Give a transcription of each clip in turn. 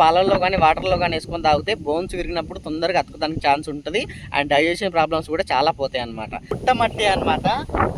పాలల్లో కానీ వాటర్లో కానీ వేసుకొని తాగితే బోన్స్ విరిగినప్పుడు తొందరగా అతుకుతానికి ఛాన్స్ ఉంటుంది. అండ్ డైజెషన్ ప్రాబ్లమ్స్ కూడా చాలా పోతాయి అనమాట పుట్టమట్టి అనమాట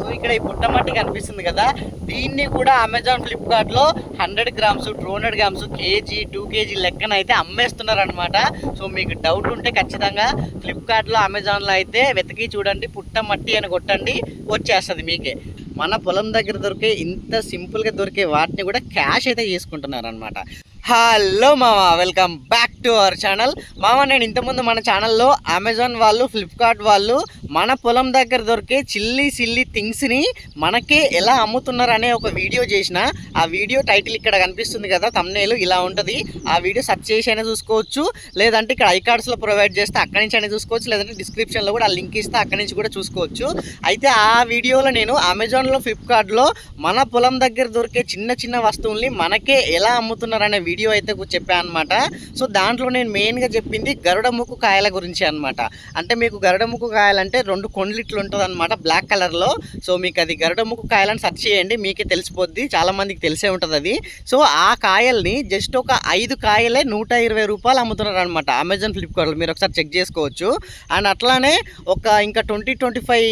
సో ఇక్కడ ఈ పుట్టమట్టి కనిపిస్తుంది కదా. దీన్ని కూడా అమెజాన్ ఫ్లిప్కార్ట్లో hundred grams two hundred grams KG two KG లెక్కన అయితే అమ్మేస్తున్నారు అనమాట సో మీకు డౌట్ ఉంటే ఖచ్చితంగా ఫ్లిప్కార్ట్లో అమెజాన్లో అయితే వెతికి చూడండి. పుట్టమట్టి అని కొట్టండి. వచ్చేస్తుంది మీకే. మన పొలం దగ్గర దొరికే ఇంత సింపుల్గా దొరికే వాటిని కూడా క్యాష్ అయితే చేసుకుంటున్నారు అనమాట హలో మామ welcome back to our channel మామ నేను ఇంతకుముందు మన ఛానల్లో అమెజాన్ వాళ్ళు ఫ్లిప్కార్ట్ వాళ్ళు మన పొలం దగ్గర దొరికే చిల్లి సిల్లి థింగ్స్ని మనకే ఎలా అమ్ముతున్నారు అనే ఒక వీడియో చేసిన. ఆ వీడియో టైటిల్ ఇక్కడ కనిపిస్తుంది కదా తమ్నేలు ఇలా ఉంటుంది. ఆ వీడియో సెర్చ్ చేసి అయినా చూసుకోవచ్చు. లేదంటే ఇక్కడ ఐ కార్డ్స్లో ప్రొవైడ్ చేస్తే అక్కడి నుంచి అయినా చూసుకోవచ్చు. లేదంటే డిస్క్రిప్షన్లో కూడా ఆ లింక్ ఇస్తే అక్కడి నుంచి కూడా చూసుకోవచ్చు. అయితే ఆ వీడియోలో నేను అమెజాన్లో ఫ్లిప్కార్ట్లో మన పొలం దగ్గర దొరికే చిన్న చిన్న వస్తువుల్ని మనకే ఎలా అమ్ముతున్నారు అనే వీడియో అయితే చెప్పాను అనమాట సో దాంట్లో నేను మెయిన్గా చెప్పింది గరుడ ముక్కు కాయల గురించి అనమాట అంటే మీకు గరుడ ముక్కు కాయలంటే రెండు కొండ్లిట్లు ఉంటుంది అనమాట బ్లాక్ కలర్లో సో మీకు అది గరుడ ముక్కు కాయలని సెర్చ్ చేయండి మీకే తెలిసిపోద్ది చాలామందికి తెలిసే ఉంటుంది అది. సో ఆ కాయల్ని జస్ట్ ఒక ఐదు కాయలే నూట ఇరవై రూపాయలు అమ్ముతున్నారు అనమాట అమెజాన్ ఫ్లిప్కార్ట్లో మీరు ఒకసారి చెక్ చేసుకోవచ్చు. అండ్ అట్లానే ఒక ఇంకా ట్వంటీ ట్వంటీ ఫైవ్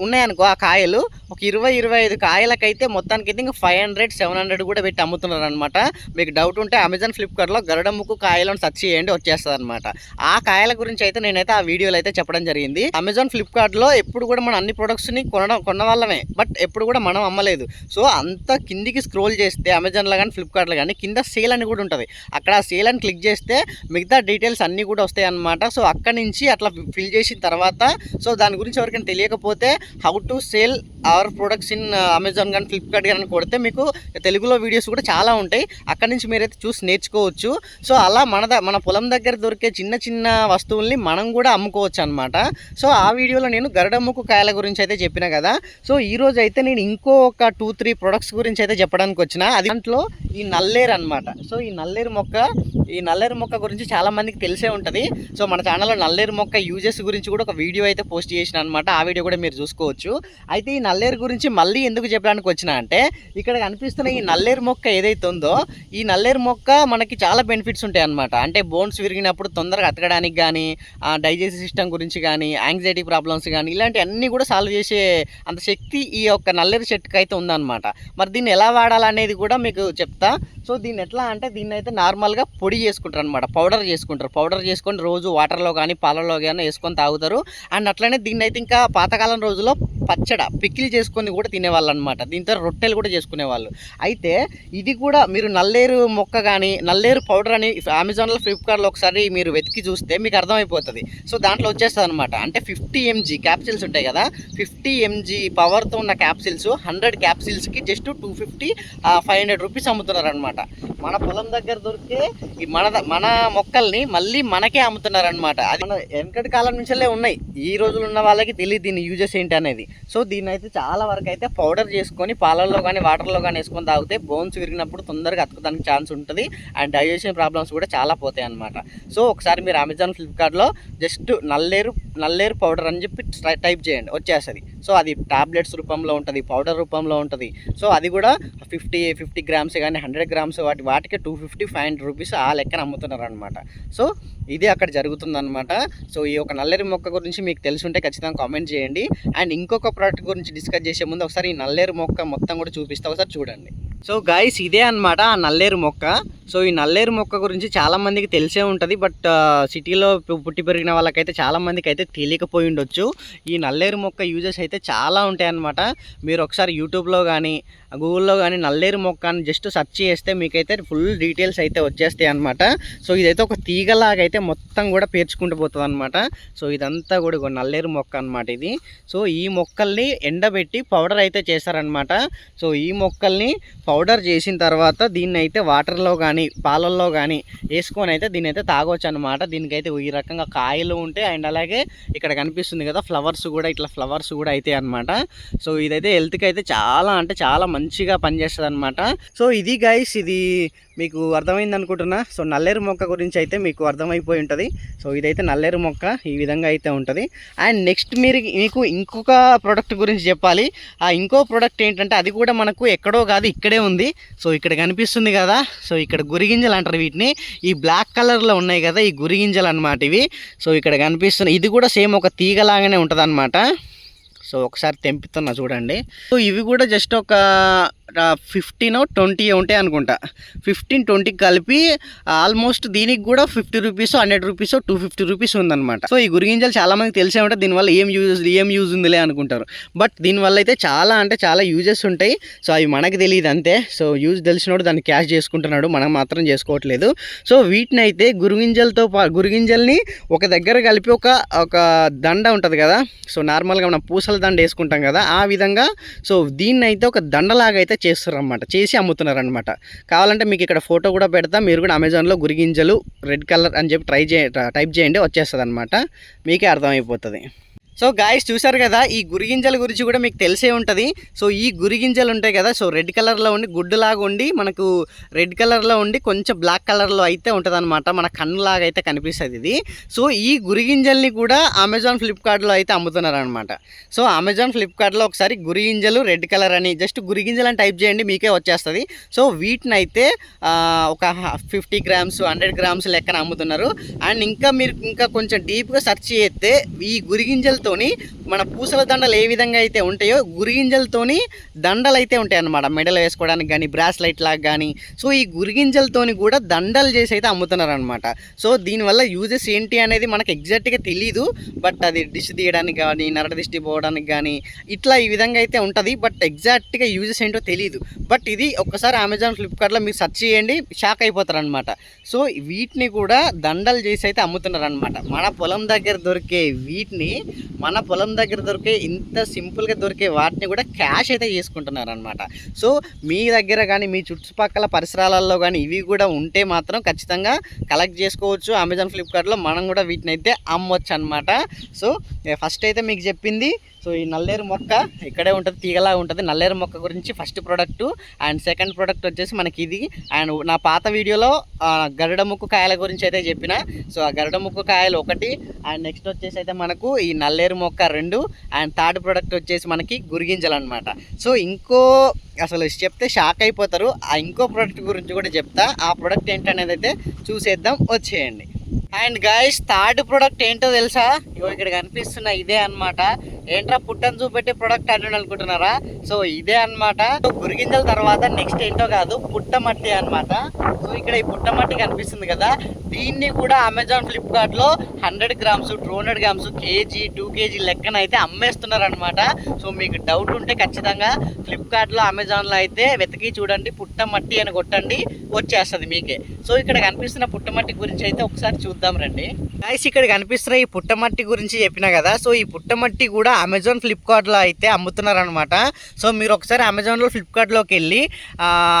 ఉన్నాయనుకో ఆ కాయలు ఒక ఇరవై ఇరవై ఐదు కాయలకైతే మొత్తానికి అయితే ఇంకా ఫైవ్ హండ్రెడ్ సెవెన్ హండ్రెడ్ కూడా పెట్టి అమ్ముతున్నారు అనమాట మీకు డౌట్ ఉంటే అమెజాన్ ఫ్లిప్కార్ట్లో గరుడ ముక్కు కాయలను చేయండి వచ్చేస్తుంది అనమాట ఆ కాయల గురించి అయితే నేనైతే ఆ వీడియోలో అయితే చెప్పడం జరిగింది. అమెజాన్ ఫ్లిప్కార్ట్లో ఎప్పుడు కూడా మనం అన్ని ప్రొడక్ట్స్ని కొనడం కొన్న వాళ్ళమే బట్ ఎప్పుడు కూడా మనం అమ్మలేదు. సో అంత కిందికి స్క్రోల్ చేస్తే అమెజాన్లో కానీ ఫ్లిప్కార్ట్లో కానీ కింద సేల్ అని కూడా ఉంటుంది. అక్కడ ఆ సేల్ అని క్లిక్ చేస్తే మిగతా డీటెయిల్స్ అన్నీ కూడా వస్తాయి అనమాట సో అక్కడ నుంచి అట్లా ఫిల్ చేసిన తర్వాత సో దాని గురించి ఎవరికైనా తెలియకపోతే how to sale our products in Amazon కానీ ఫ్లిప్కార్ట్ కానీ కొడితే మీకు తెలుగులో వీడియోస్ కూడా చాలా ఉంటాయి. అక్కడ నుంచి మీరైతే చూసి నేర్చుకోవచ్చు. సో అలా మన మన పొలం దగ్గర దొరికే చిన్న చిన్న వస్తువుల్ని మనం కూడా అమ్ముకోవచ్చు అనమాట సో ఆ వీడియోలో నేను గరడమ్ముకు కాయల గురించి అయితే చెప్పిన కదా. సో ఈ అయితే నేను ఇంకో ఒక టూ త్రీ ప్రొడక్ట్స్ గురించి అయితే చెప్పడానికి వచ్చిన. అది దాంట్లో ఈ నల్లేరు అనమాట సో ఈ నల్లేరు మొక్క ఈ నల్లేరు మొక్క గురించి చాలా మందికి తెలిసే ఉంటుంది. సో మన ఛానల్లో నల్లేరు మొక్క యూజెస్ గురించి కూడా ఒక వీడియో అయితే పోస్ట్ చేసిన అనమాట ఆ వీడియో కూడా మీరు చూసుకోవచ్చు. అయితే ఈ నల్లేరు గురించి మళ్ళీ ఎందుకు చెప్పడానికి వచ్చిన అంటే ఇక్కడ కనిపిస్తున్న ఈ నల్లేరు మొక్క ఏదైతే ఉందో ఈ నల్లేరు మొక్క మనకి చాలా బెనిఫిట్స్ ఉంటాయి అనమాట అంటే బోన్స్ విరిగినప్పుడు తొందరగా అతకడానికి కానీ డైజెస్ట్ సిస్టమ్ గురించి కానీ యాంగ్జైటీ ప్రాబ్లమ్స్ కానీ ఇలాంటి అన్నీ కూడా సాల్వ్ చేసే అంత శక్తి ఈ యొక్క నల్లేరు చెట్టుకి అయితే ఉందన్నమాట. మరి దీన్ని ఎలా వాడాలనేది కూడా మీకు చెప్తా. సో దీన్ని ఎట్లా అంటే దీన్ని అయితే నార్మల్గా పొడి చేసుకుంటారు అనమాట పౌడర్ చేసుకుంటారు. పౌడర్ చేసుకొని రోజు వాటర్లో కానీ పాలలో కానీ వేసుకొని తాగుతారు. అండ్ అట్లనే దీన్ని అయితే ఇంకా పాతకాలం రోజుల్లో పచ్చడ పికిల్ చేసుకొని కూడా తినేవాళ్ళు అనమాట దీంతో రొట్టెలు కూడా చేసుకునేవాళ్ళు. అయితే ఇది కూడా మీరు నల్లేరు మొక్క కానీ నల్లేరు పౌడర్ అని అమెజాన్లో ఫ్లిప్కార్ట్లో ఒకసారి మీరు వెతికి చూస్తే మీకు అర్థమైపోతుంది. సో దాంట్లో వచ్చేస్తుంది అనమాట అంటే ఫిఫ్టీ ఎంజీ క్యాప్సిల్స్ ఉంటాయి కదా. ఫిఫ్టీ ఎంజీ పవర్తో ఉన్న capsules hundred క్యాప్సిల్స్కి just two fifty five hundred rupees అమ్ముతున్నారు అనమాట మన పొలం దగ్గర దొరికే ఈ మన ద- మన మొక్కల్ని మళ్ళీ మనకే అమ్ముతున్నారనమాట అది మన వెనకటి కాలం నుంచే ఉన్నాయి. ఈ రోజులు ఉన్న వాళ్ళకి తెలియదు దీని యూజెస్ ఏంటి అనేది. సో దీన్ని అయితే చాలా వరకు అయితే పౌడర్ చేసుకొని పాలల్లో కానీ వాటర్లో కానీ వేసుకొని తాగితే బోన్స్ విరిగినప్పుడు తొందరగా అతుకుతానికి ఛాన్స్ ఉంటుంది. అండ్ డైజెషన్ ప్రాబ్లమ్స్ కూడా చాలా పోతాయి. అనమాట సో ఒకసారి మీరు అమెజాన్ ఫ్లిప్కార్ట్లో జస్ట్ నల్లేరు నల్లేరు పౌడర్ అని చెప్పి టైప్ చేయండి వచ్చేస్తుంది. సో అది టాబ్లెట్స్ రూపంలో ఉంటుంది పౌడర్ రూపంలో ఉంటుంది. సో అది కూడా ఫిఫ్టీ ఫిఫ్టీ గ్రామ్స్ కానీ హండ్రెడ్ గ్రామ్స్ వాటి వాటికి two fifty five hundred rupees ఆ లెక్కన అమ్ముతున్నారు అనమాట సో ఇది అక్కడ జరుగుతుందన్నమాట సో ఈ యొక్క నల్లేరు మొక్క గురించి మీకు తెలిసి ఉంటే ఖచ్చితంగా కామెంట్ చేయండి. అండ్ ఇంకొక ప్రోడక్ట్ గురించి డిస్కస్ చేసే ముందు ఒకసారి ఈ నల్లేరు మొక్క మొత్తం కూడా చూపిస్తా ఒకసారి చూడండి. సో గైస్ ఇదే అన్నమాట ఆ నల్లేరు మొక్క. సో ఈ నల్లేరు మొక్క గురించి చాలామందికి తెలిసే ఉంటుంది బట్ సిటీలో పుట్టి పెరిగిన వాళ్ళకైతే చాలా మందికి అయితే తెలియకపోయి ఉండొచ్చు. ఈ నల్లేరు మొక్క యూజెస్ అయితే చాలా ఉంటాయన్నమాట. మీరు ఒకసారి యూట్యూబ్లో కానీ గూగుల్లో కానీ నల్లేరు మొక్క అని జస్ట్ సెర్చ్ చేస్తే మీకైతే ఫుల్ డీటెయిల్స్ అయితే వచ్చేస్తాయి అనమాట సో ఇదైతే ఒక తీగలాగా అయితే మొత్తం కూడా పేర్చుకుంటూ పోతుంది అనమాట సో ఇదంతా కూడా నల్లేరు మొక్క అనమాట ఇది. సో ఈ మొక్కల్ని ఎండబెట్టి పౌడర్ అయితే చేస్తారనమాట సో ఈ మొక్కల్ని పౌడర్ చేసిన తర్వాత దీన్ని అయితే వాటర్లో కానీ పాలల్లో కానీ వేసుకొని అయితే దీని అయితే తాగొచ్చు అనమాట దీనికైతే ఈ రకంగా కాయలు ఉంటాయి అండ్ అలాగే ఇక్కడ కనిపిస్తుంది కదా ఫ్లవర్స్ కూడా ఇట్లా ఫ్లవర్స్ కూడా అయితే అనమాట సో ఇదైతే హెల్త్కి అయితే చాలా అంటే చాలా మంచిగా పనిచేస్తుంది అనమాట సో ఇది గైస్ ఇది మీకు అర్థమైంది అనుకుంటున్నా. సో నల్లేరు మొక్క గురించి అయితే మీకు అర్థమైపోయి ఉంటుంది. సో ఇదైతే నల్లేరు మొక్క ఈ విధంగా అయితే ఉంటుంది. అండ్ నెక్స్ట్ మీరు మీకు ఇంకొక ప్రోడక్ట్ గురించి చెప్పాలి. ఆ ఇంకో ప్రోడక్ట్ ఏంటంటే అది కూడా మనకు ఎక్కడో కాదు ఇక్కడే ఉంది. సో ఇక్కడ కనిపిస్తుంది కదా. సో ఇక్కడ గురిగింజలు అంటారు వీటిని. ఈ బ్లాక్ కలర్లో ఉన్నాయి కదా ఈ గురిగింజలు అనమాట ఇవి. సో ఇక్కడ కనిపిస్తున్నాయి ఇది కూడా సేమ్ ఒక తీగలాగానే ఉంటుంది సో ఒకసారి తెంపుతున్నా చూడండి. సో ఇవి కూడా జస్ట్ ఒక ఫిఫ్టీన్ ట్వంటీ ఉంటాయి అనుకుంటా. ఫిఫ్టీన్ ట్వంటీ కలిపి ఆల్మోస్ట్ దీనికి కూడా fifty rupees hundred rupees two fifty rupees ఉందన్నమాట. సో ఈ గురిగింజలు చాలా మందికి తెలిసే ఉంటే దీనివల్ల ఏం యూజ్ ఏం యూజ్ ఉందిలే అనుకుంటారు. బట్ దీనివల్ల అయితే చాలా అంటే చాలా యూజెస్ ఉంటాయి. సో అవి మనకి తెలియదు అంతే. సో యూజ్ తెలిసినోడు దాన్ని క్యాష్ చేసుకుంటున్నాడు. మనం మాత్రం చేసుకోవట్లేదు. సో వీటిని అయితే గురిగింజలతో పా గురిగింజల్ని ఒక దగ్గర కలిపి ఒక ఒక దండ ఉంటుంది కదా. సో నార్మల్గా మనం పూసల దండ వేసుకుంటాం కదా. ఆ విధంగా సో దీన్ని అయితే ఒక దండలాగా అయితే చేస్తున్నారు అనమాట చేసి అమ్ముతున్నారు అనమాట కావాలంటే మీకు ఇక్కడ ఫోటో కూడా పెడతా. మీరు కూడా అమెజాన్లో గురిగింజలు రెడ్ కలర్ అని చెప్పి ట్రై చే టైప్ చేయండి వచ్చేస్తుంది అనమాట మీకే అర్థమైపోతుంది. సో గాయస్ చూసారు కదా ఈ గురిగింజల గురించి కూడా మీకు తెలిసే ఉంటుంది. సో ఈ గురిగింజలు ఉంటాయి కదా సో రెడ్ కలర్లో ఉండి గుడ్డులాగా ఉండి మనకు రెడ్ కలర్లో ఉండి కొంచెం బ్లాక్ కలర్లో అయితే ఉంటుంది అనమాట మన కన్నులాగా అయితే కనిపిస్తుంది ఇది. సో ఈ గురిగింజల్ని కూడా అమెజాన్ ఫ్లిప్కార్ట్లో అయితే అమ్ముతున్నారు అనమాట సో అమెజాన్ ఫ్లిప్కార్ట్లో ఒకసారి గురిగింజలు రెడ్ కలర్ అని జస్ట్ గురిగింజలు అని టైప్ చేయండి మీకే వచ్చేస్తుంది. సో వీటిని అయితే ఒక ఫిఫ్టీ గ్రామ్స్ హండ్రెడ్ గ్రామ్స్ లెక్కన అమ్ముతున్నారు. అండ్ ఇంకా మీరు ఇంకా కొంచెం డీప్గా సెర్చ్ చేస్తే ఈ గింజలతోని మన పూసల దండలు ఏ విధంగా అయితే ఉంటాయో గురిగింజలతోని దండలు అయితే ఉంటాయి అన్నమాట వేసుకోవడానికి కానీ బ్రాస్లైట్ లాగా కానీ సో ఈ గురిగింజలతోని కూడా దండలు చేసి అయితే అమ్ముతున్నారు అనమాట సో దీనివల్ల యూజెస్ ఏంటి అనేది మనకు ఎగ్జాక్ట్గా తెలియదు బట్ అది డిష్ తీయడానికి కానీ నరట దిష్టి పోవడానికి కానీ ఇట్లా ఈ విధంగా అయితే ఉంటుంది. బట్ ఎగ్జాక్ట్గా యూజెస్ ఏంటో తెలియదు బట్ ఇది ఒక్కసారి అమెజాన్ ఫ్లిప్కార్ట్లో మీరు సెర్చ్ చేయండి షాక్ అయిపోతారనమాట సో వీటిని కూడా దండలు చేసి అయితే అమ్ముతున్నారు అనమాట మన పొలం దగ్గర దొరికే వీటిని మన పొలం దగ్గర దొరికే ఇంత సింపుల్గా దొరికే వాటిని కూడా క్యాష్ అయితే చేసుకుంటున్నారు అనమాట సో మీ దగ్గర కానీ మీ చుట్టుపక్కల పరిసరాలలో కానీ ఇవి కూడా ఉంటే మాత్రం ఖచ్చితంగా కలెక్ట్ చేసుకోవచ్చు. అమెజాన్ ఫ్లిప్కార్ట్లో మనం కూడా వీటిని అయితే అమ్మొచ్చు అనమాట సో ఫస్ట్ అయితే మీకు చెప్పింది సో ఈ నల్లేరు మొక్క ఇక్కడే ఉంటుంది తీగలా ఉంటుంది. నల్లేరు మొక్క గురించి first product and second product వచ్చేసి మనకి ఇది. అండ్ నా పాత వీడియోలో గరుడ ముక్కు కాయల గురించి అయితే చెప్పిన. సో ఆ గరుడ ముక్కు కాయలు ఒకటి. అండ్ నెక్స్ట్ వచ్చేసి అయితే మనకు ఈ నల్లేరు మొక్క రెండు అండ్ థర్డ్ ప్రోడక్ట్ వచ్చేసి మనకి గురిగింజలు అనమాట సో ఇంకో అసలు చెప్తే షాక్ అయిపోతారు. ఆ ఇంకో ప్రోడక్ట్ గురించి కూడా చెప్తా. ఆ ప్రోడక్ట్ ఏంటనేది అయితే చూసేద్దాం వచ్చేయండి. అండ్ గాయస్ థర్డ్ ప్రోడక్ట్ ఏంటో తెలుసా? ఇగో ఇక్కడ కనిపిస్తున్న ఇదే అన్నమాట. ఏంట్రా పుట్టని చూపెట్టే ప్రోడక్ట్ అని అనుకుంటున్నారా? సో ఇదే అన్నమాట. గురిగింజల తర్వాత నెక్స్ట్ ఏంటో కాదు పుట్టమట్టి అన్నమాట. సో ఇక్కడ ఈ పుట్టమట్టి కనిపిస్తుంది కదా. దీన్ని కూడా అమెజాన్ ఫ్లిప్కార్ట్లో hundred grams two hundred grams KG two KG లెక్కన అయితే అమ్మేస్తున్నారు అనమాట సో మీకు డౌట్ ఉంటే ఖచ్చితంగా ఫ్లిప్కార్ట్లో అమెజాన్లో అయితే వెతికి చూడండి పుట్టమట్టి అని కొట్టండి వచ్చేస్తుంది మీకే. సో ఇక్కడ కనిపిస్తున్న పుట్టమట్టి గురించి అయితే ఒకసారి చూద్దాం రండి. గైస్ ఇక్కడ కనిపిస్తున్న ఈ పుట్టమట్టి గురించి చెప్పిన కదా సో ఈ పుట్టమట్టి కూడా అమెజాన్ ఫ్లిప్కార్ట్లో అయితే అమ్ముతున్నారు అనమాట సో మీరు ఒకసారి అమెజాన్లో ఫ్లిప్కార్ట్లోకి వెళ్ళి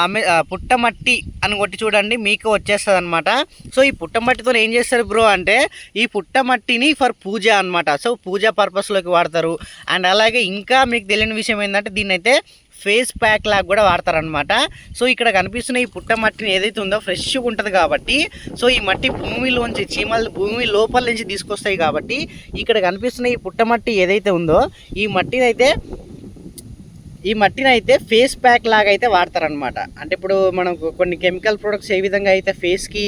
అమె- పుట్టమట్టి అని కొట్టి చూడండి మీకు వచ్చేస్తుంది అనమాట సో ఈ పుట్టమట్టితో ఏం చేస్తారు బ్రో అంటే ఈ పుట్టమట్టిని ఫర్ పూజ అనమాట సో పూజ పర్పస్లోకి వాడతారు. అండ్ అలాగే ఇంకా మీకు తెలియని విషయం ఏంటంటే దీన్ని అయితే ఫేస్ ప్యాక్ లాగా కూడా వాడతారనమాట సో ఇక్కడ కనిపిస్తున్న ఈ పుట్ట మట్టిని ఏదైతే ఉందో ఫ్రెష్గా ఉంటుంది కాబట్టి సో ఈ మట్టి భూమిలోంచి చీమలు భూమి లోపల నుంచి తీసుకొస్తాయి కాబట్టి ఇక్కడ కనిపిస్తున్న ఈ పుట్ట మట్టి ఏదైతే ఉందో ఈ మట్టిని అయితే ఈ మట్టిని అయితే ఫేస్ ప్యాక్ లాగా అయితే వాడతారనమాట అంటే ఇప్పుడు మనం కొన్ని కెమికల్ ప్రొడక్ట్స్ ఏ విధంగా అయితే ఫేస్కి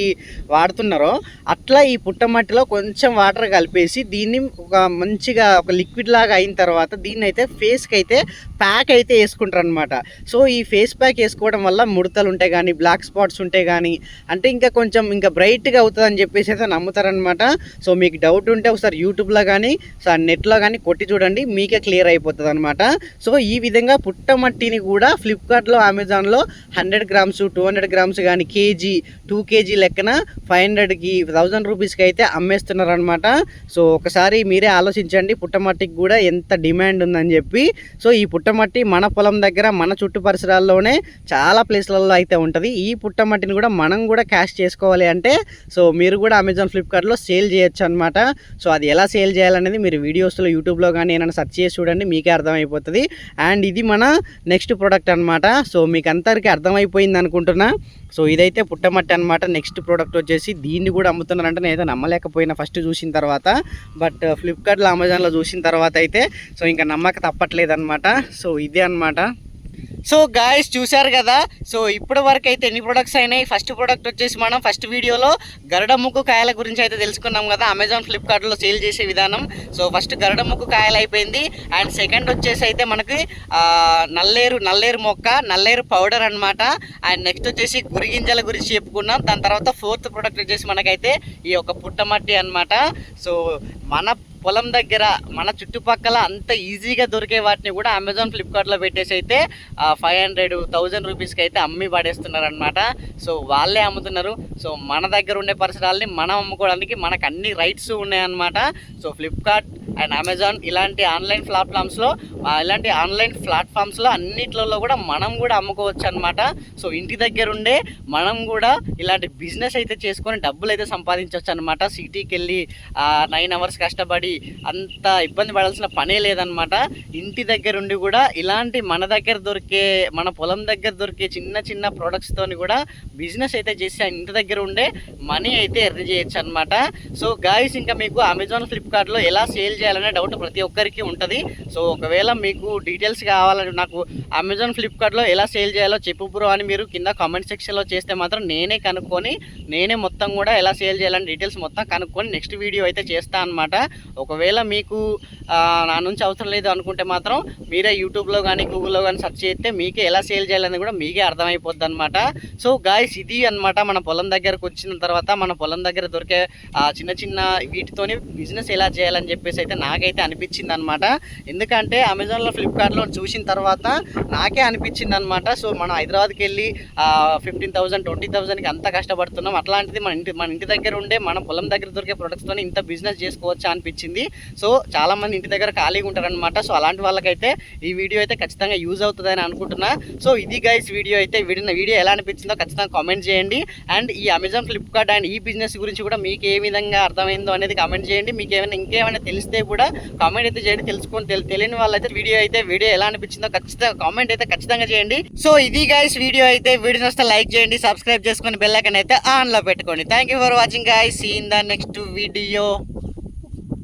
వాడుతున్నారో అట్లా ఈ పుట్టమట్టిలో కొంచెం వాటర్ కలిపేసి దీన్ని ఒక మంచిగా ఒక లిక్విడ్ లాగా అయిన తర్వాత దీన్ని అయితే ఫేస్కి అయితే ప్యాక్ అయితే వేసుకుంటారు అనమాట సో ఈ ఫేస్ ప్యాక్ వేసుకోవడం వల్ల ముడతలు ఉంటాయి కానీ బ్లాక్ స్పాట్స్ ఉంటాయి కానీ అంటే ఇంకా కొంచెం ఇంకా బ్రైట్గా అవుతుంది అని చెప్పేసి అయితే నమ్ముతారనమాట సో మీకు డౌట్ ఉంటే ఒకసారి యూట్యూబ్లో కానీ సో నెట్లో కానీ కొట్టి చూడండి మీకే క్లియర్ అయిపోతుంది అనమాట సో ఈ విధంగా పుట్టమట్టిని కూడా ఫ్లిప్కార్ట్లో అమెజాన్లో hundred grams two hundred grams కానీ కేజీ టూ కేజీ లెక్కన ఫైవ్ హండ్రెడ్కి థౌజండ్ రూపీస్కి అయితే అమ్మేస్తున్నారు అనమాట సో ఒకసారి మీరే ఆలోచించండి పుట్టమట్టికి కూడా ఎంత డిమాండ్ ఉందని చెప్పి. సో ఈ పుట్టమట్టి మన పొలం దగ్గర మన చుట్టు పరిసరాల్లోనే చాలా ప్లేస్లలో అయితే ఉంటుంది. ఈ పుట్టమట్టిని కూడా మనం కూడా క్యాష్ చేసుకోవాలి అంటే సో మీరు కూడా అమెజాన్ ఫ్లిప్కార్ట్లో సేల్ చేయొచ్చు అనమాట సో అది ఎలా సేల్ చేయాలనేది మీరు వీడియోస్లో యూట్యూబ్లో కానీ ఏమైనా సెర్చ్ చేసి చూడండి మీకే అర్థమైపోతుంది. అండ్ ఇది మన నెక్స్ట్ ప్రోడక్ట్ అనమాట సో మీకు అందరికీ అర్థమైపోయింది అనుకుంటున్నా. సో ఇదైతే పుట్టమట్టి అనమాట నెక్స్ట్ ప్రోడక్ట్ వచ్చేసి దీన్ని కూడా అమ్ముతున్నారంటే. నేనైతే నమ్మలేకపోయినా ఫస్ట్ చూసిన తర్వాత. బట్ ఫ్లిప్కార్ట్లో అమెజాన్లో చూసిన తర్వాత అయితే సో ఇంకా నమ్మక తప్పట్లేదు అనమాట సో ఇదే అనమాట సో గాయస్ చూశారు కదా? సో ఇప్పటి వరకు అయితే ఎన్ని ప్రొడక్ట్స్ అయినాయి? ఫస్ట్ ప్రోడక్ట్ వచ్చేసి మనం ఫస్ట్ వీడియోలో గరుడ ముక్కు కాయల గురించి అయితే తెలుసుకున్నాం కదా. అమెజాన్ ఫ్లిప్కార్ట్లో సేల్ చేసే విధానం. సో ఫస్ట్ గరుడ ముక్కు కాయలు అయిపోయింది. అండ్ సెకండ్ వచ్చేసి అయితే మనకి నల్లేరు నల్లేరు మొక్క నల్లేరు పౌడర్ అనమాట అండ్ నెక్స్ట్ వచ్చేసి గురిగింజల గురించి చెప్పుకున్నాం. దాని తర్వాత ఫోర్త్ ప్రొడక్ట్ వచ్చేసి మనకైతే ఈ యొక్క పుట్టమట్టి అన్నమాట. సో మన పొలం దగ్గర మన చుట్టుపక్కల అంత ఈజీగా దొరికే వాటిని కూడా అమెజాన్ ఫ్లిప్కార్ట్లో పెట్టేసి అయితే ఫైవ్ హండ్రెడ్ థౌజండ్ రూపీస్కి అయితే అమ్మి పడేస్తున్నారు అనమాట సో వాళ్ళే అమ్ముతున్నారు. సో మన దగ్గర ఉండే పరిసరాలని మనం అమ్ముకోవడానికి మనకు అన్ని రైట్స్ ఉన్నాయన్నమాట. సో ఫ్లిప్కార్ట్ అండ్ అమెజాన్ ఇలాంటి ఆన్లైన్ ప్లాట్ఫామ్స్లో ఇలాంటి ఆన్లైన్ ప్లాట్ఫామ్స్లో అన్నిట్లలో కూడా మనం కూడా అమ్ముకోవచ్చు అనమాట సో ఇంటి దగ్గర ఉండే మనం కూడా ఇలాంటి బిజినెస్ అయితే చేసుకొని డబ్బులు అయితే సంపాదించవచ్చు అనమాట సిటీకి వెళ్ళి నైన్ అవర్స్ కష్టపడి అంత ఇబ్బంది పడాల్సిన పనే లేదనమాట ఇంటి దగ్గర ఉండి కూడా ఇలాంటి మన దగ్గర దొరికే మన పొలం దగ్గర దొరికే చిన్న చిన్న ప్రొడక్ట్స్తో కూడా బిజినెస్ అయితే చేసి ఆ ఇంటి దగ్గర ఉండే మనీ అయితే ఎర్న్ చేయొచ్చు అనమాట సో గాయస్ ఇంకా మీకు అమెజాన్ ఫ్లిప్కార్ట్లో ఎలా సేల్ చేయాలనే డౌట్ ప్రతి ఒక్కరికి ఉంటుంది. సో ఒకవేళ మీకు డీటెయిల్స్ కావాలని నాకు అమెజాన్ ఫ్లిప్కార్ట్లో ఎలా సేల్ చేయాలో చెప్పు బ్రో అని మీరు కింద కామెంట్ సెక్షన్లో చేస్తే మాత్రం నేనే కనుక్కొని నేనే మొత్తం కూడా ఎలా సేల్ చేయాలని డీటెయిల్స్ మొత్తం కనుక్కొని నెక్స్ట్ వీడియో అయితే చేస్తా అనమాట ఒకవేళ మీకు నా నుంచి అవసరం లేదు అనుకుంటే మాత్రం మీరే యూట్యూబ్లో కానీ గూగుల్లో కానీ సెర్చ్ చేస్తే మీకే ఎలా సేల్ చేయాలని కూడా మీకే అర్థమైపోద్ది అనమాట సో గాయస్ ఇది అన్నమాట మన పొలం దగ్గరకు వచ్చిన తర్వాత మన పొలం దగ్గర దొరికే చిన్న చిన్న వీటితోని బిజినెస్ ఎలా చేయాలని చెప్పేసి అయితే నాకైతే అనిపించింది అనమాట ఎందుకంటే అమెజాన్లో ఫ్లిప్కార్ట్లో చూసిన తర్వాత నాకే అనిపించింది అనమాట సో మనం హైదరాబాద్కి వెళ్ళి ఫిఫ్టీన్ థౌసండ్ ట్వంటీ థౌసండ్కి అంత కష్టపడుతున్నాం. అట్లాంటిది మన ఇంటి మన ఇంటి దగ్గర ఉండే మన పొలం దగ్గర దొరికే ప్రొడక్ట్స్తో ఇంత బిజినెస్ చేసుకోవచ్చా అనిపించింది. సో చాలామంది ఇంటి దగ్గర ఖాళీగా ఉంటారనమాట సో అలాంటి వాళ్ళకైతే ఈ వీడియో అయితే ఖచ్చితంగా యూజ్ అవుతుందని అనుకుంటున్నా. సో ఇది గైస్ వీడియో అయితే వీడిన వీడియో ఎలా అనిపించిందో ఖచ్చితంగా కామెంట్ చేయండి. అండ్ ఈ అమెజాన్ ఫ్లిప్కార్ట్ అండ్ ఈ బిజినెస్ గురించి కూడా మీకు ఏ విధంగా అర్థమైందో అనేది కామెంట్ చేయండి. మీకు ఏమైనా ఇంకేమైనా తెలిస్తే కూడా కామెంట్ అయితే చేయండి. తెలుసుకొని తెలి- తెలియని వాళ్ళైతే వీడియో అయితే వీడియో ఎలా అనిపించిందో ఖచ్చితంగా కామెంట్ అయితే ఖచ్చితంగా చేయండి. సో ఇది గైస్ వీడియో అయితే. వీడియో వస్తే లైక్ చేయండి. సబ్స్క్రైబ్ చేసుకొని బెల్ అయితే ఆన్లో పెట్టుకోండి. Thank you for watching guys see in the next video